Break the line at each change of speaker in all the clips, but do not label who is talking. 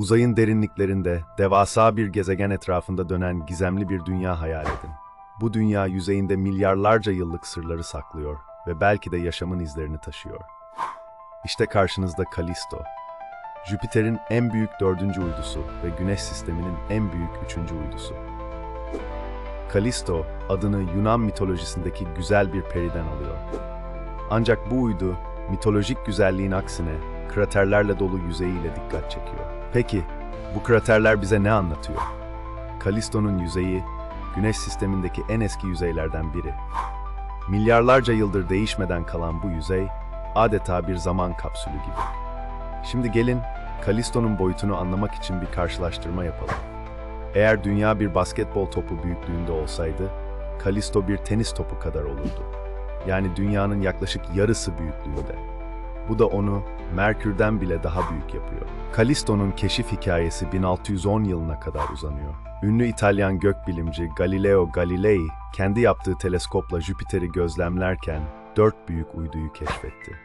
Uzayın derinliklerinde devasa bir gezegen etrafında dönen gizemli bir dünya hayal edin. Bu dünya yüzeyinde milyarlarca yıllık sırları saklıyor ve belki de yaşamın izlerini taşıyor. İşte karşınızda Kalisto. Jüpiter'in en büyük dördüncü uydusu ve Güneş sisteminin en büyük üçüncü uydusu. Kalisto adını Yunan mitolojisindeki güzel bir periden alıyor. Ancak bu uydu mitolojik güzelliğin aksine kraterlerle dolu yüzeyiyle dikkat çekiyor. Peki bu kraterler bize ne anlatıyor? Kalisto'nun yüzeyi Güneş sistemindeki en eski yüzeylerden biri. Milyarlarca yıldır değişmeden kalan bu yüzey adeta bir zaman kapsülü gibi. Şimdi gelin Kalisto'nun boyutunu anlamak için bir karşılaştırma yapalım. Eğer dünya bir basketbol topu büyüklüğünde olsaydı, Kalisto bir tenis topu kadar olurdu. Yani dünyanın yaklaşık yarısı büyüklüğünde. Bu da onu Merkür'den bile daha büyük yapıyor. Kalisto'nun keşif hikayesi 1610 yılına kadar uzanıyor. Ünlü İtalyan gökbilimci Galileo Galilei kendi yaptığı teleskopla Jüpiter'i gözlemlerken dört büyük uyduyu keşfetti.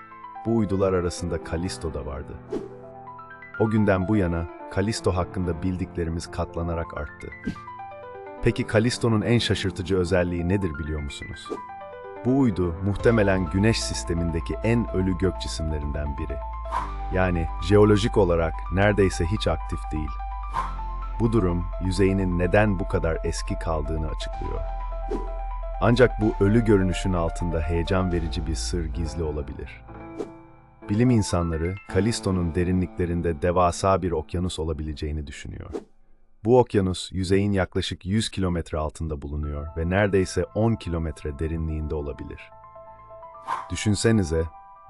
Bu uydular arasında Kalisto da vardı. O günden bu yana Kalisto hakkında bildiklerimiz katlanarak arttı. Peki Kalisto'nun en şaşırtıcı özelliği nedir biliyor musunuz? Bu uydu muhtemelen Güneş sistemindeki en ölü gök cisimlerinden biri. Yani jeolojik olarak neredeyse hiç aktif değil. Bu durum yüzeyinin neden bu kadar eski kaldığını açıklıyor. Ancak bu ölü görünüşün altında heyecan verici bir sır gizli olabilir. Bilim insanları Kalisto'nun derinliklerinde devasa bir okyanus olabileceğini düşünüyor. Bu okyanus yüzeyin yaklaşık 100 kilometre altında bulunuyor ve neredeyse 10 kilometre derinliğinde olabilir. Düşünsenize,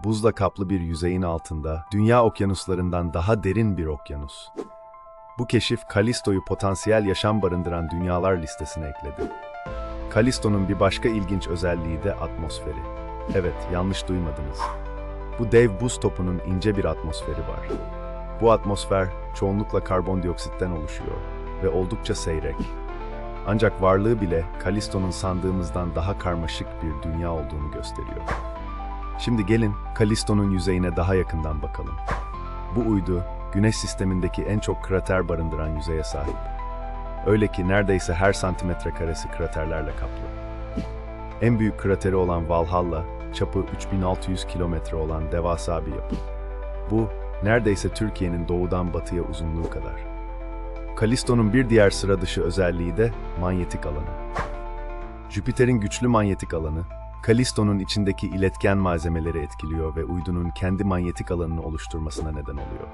buzla kaplı bir yüzeyin altında dünya okyanuslarından daha derin bir okyanus. Bu keşif Kalisto'yu potansiyel yaşam barındıran dünyalar listesine ekledi. Kalisto'nun bir başka ilginç özelliği de atmosferi. Evet, yanlış duymadınız. Bu dev buz topunun ince bir atmosferi var. Bu atmosfer çoğunlukla karbondioksitten oluşuyor ve oldukça seyrek. Ancak varlığı bile Kalisto'nun sandığımızdan daha karmaşık bir dünya olduğunu gösteriyor. Şimdi gelin Kalisto'nun yüzeyine daha yakından bakalım. Bu uydu, Güneş sistemindeki en çok krater barındıran yüzeye sahip. Öyle ki neredeyse her santimetre karesi kraterlerle kaplı. En büyük krateri olan Valhalla, çapı 3600 kilometre olan devasa bir yapı. Bu, neredeyse Türkiye'nin doğudan batıya uzunluğu kadar. Kalisto'nun bir diğer sıra dışı özelliği de manyetik alanı. Jüpiter'in güçlü manyetik alanı, Kalisto'nun içindeki iletken malzemeleri etkiliyor ve uydunun kendi manyetik alanını oluşturmasına neden oluyor.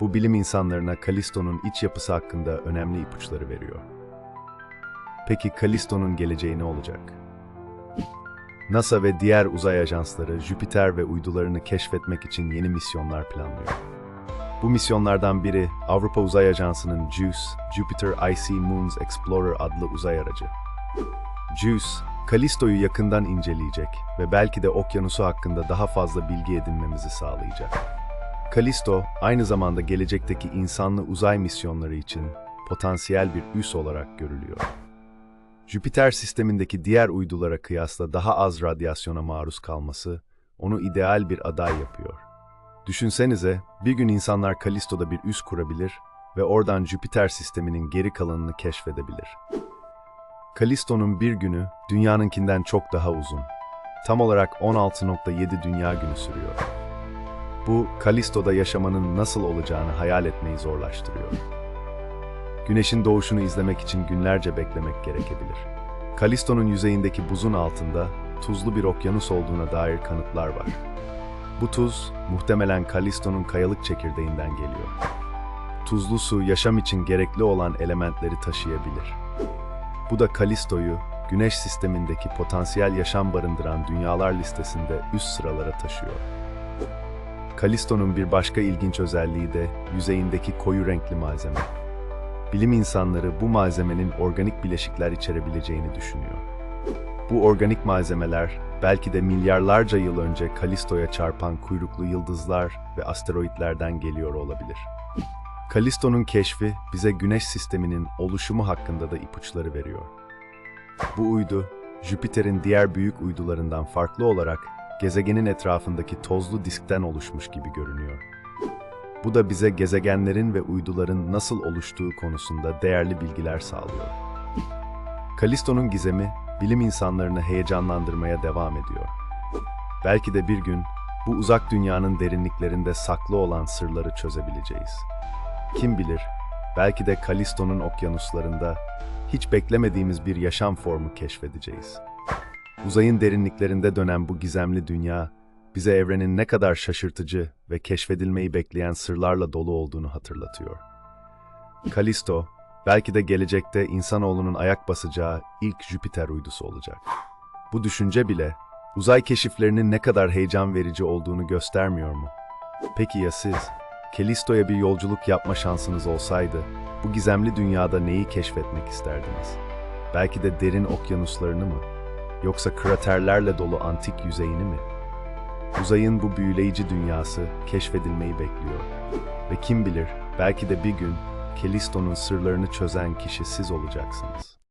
Bu bilim insanlarına Kalisto'nun iç yapısı hakkında önemli ipuçları veriyor. Peki Kalisto'nun geleceği ne olacak? NASA ve diğer uzay ajansları Jüpiter ve uydularını keşfetmek için yeni misyonlar planlıyor. Bu misyonlardan biri Avrupa Uzay Ajansı'nın JUICE, Jupiter Icy Moons Explorer adlı uzay aracı. JUICE, Kalisto'yu yakından inceleyecek ve belki de okyanusu hakkında daha fazla bilgi edinmemizi sağlayacak. Kalisto, aynı zamanda gelecekteki insanlı uzay misyonları için potansiyel bir üs olarak görülüyor. Jüpiter sistemindeki diğer uydulara kıyasla daha az radyasyona maruz kalması onu ideal bir aday yapıyor. Düşünsenize, bir gün insanlar Kalisto'da bir üs kurabilir ve oradan Jüpiter sisteminin geri kalanını keşfedebilir. Kalisto'nun bir günü dünyanınkinden çok daha uzun. Tam olarak 16.7 dünya günü sürüyor. Bu, Kalisto'da yaşamanın nasıl olacağını hayal etmeyi zorlaştırıyor. Güneşin doğuşunu izlemek için günlerce beklemek gerekebilir. Kalisto'nun yüzeyindeki buzun altında tuzlu bir okyanus olduğuna dair kanıtlar var. Bu tuz muhtemelen Kalisto'nun kayalık çekirdeğinden geliyor. Tuzlu su yaşam için gerekli olan elementleri taşıyabilir. Bu da Kalisto'yu Güneş sistemindeki potansiyel yaşam barındıran dünyalar listesinde üst sıralara taşıyor. Kalisto'nun bir başka ilginç özelliği de yüzeyindeki koyu renkli malzeme. Bilim insanları bu malzemenin organik bileşikler içerebileceğini düşünüyor. Bu organik malzemeler belki de milyarlarca yıl önce Kalisto'ya çarpan kuyruklu yıldızlar ve asteroitlerden geliyor olabilir. Kalisto'nun keşfi bize Güneş sisteminin oluşumu hakkında da ipuçları veriyor. Bu uydu, Jüpiter'in diğer büyük uydularından farklı olarak gezegenin etrafındaki tozlu diskten oluşmuş gibi görünüyor. Bu da bize gezegenlerin ve uyduların nasıl oluştuğu konusunda değerli bilgiler sağlıyor. Kalisto'nun gizemi bilim insanlarını heyecanlandırmaya devam ediyor. Belki de bir gün bu uzak dünyanın derinliklerinde saklı olan sırları çözebileceğiz. Kim bilir, belki de Kalisto'nun okyanuslarında hiç beklemediğimiz bir yaşam formu keşfedeceğiz. Uzayın derinliklerinde dönen bu gizemli dünya, bize evrenin ne kadar şaşırtıcı ve keşfedilmeyi bekleyen sırlarla dolu olduğunu hatırlatıyor. Kalisto, belki de gelecekte insanoğlunun ayak basacağı ilk Jüpiter uydusu olacak. Bu düşünce bile uzay keşiflerinin ne kadar heyecan verici olduğunu göstermiyor mu? Peki ya siz? Kalisto'ya bir yolculuk yapma şansınız olsaydı, bu gizemli dünyada neyi keşfetmek isterdiniz? Belki de derin okyanuslarını mı? Yoksa kraterlerle dolu antik yüzeyini mi? Uzayın bu büyüleyici dünyası keşfedilmeyi bekliyor. Ve kim bilir, belki de bir gün Kalisto'nun sırlarını çözen kişi siz olacaksınız.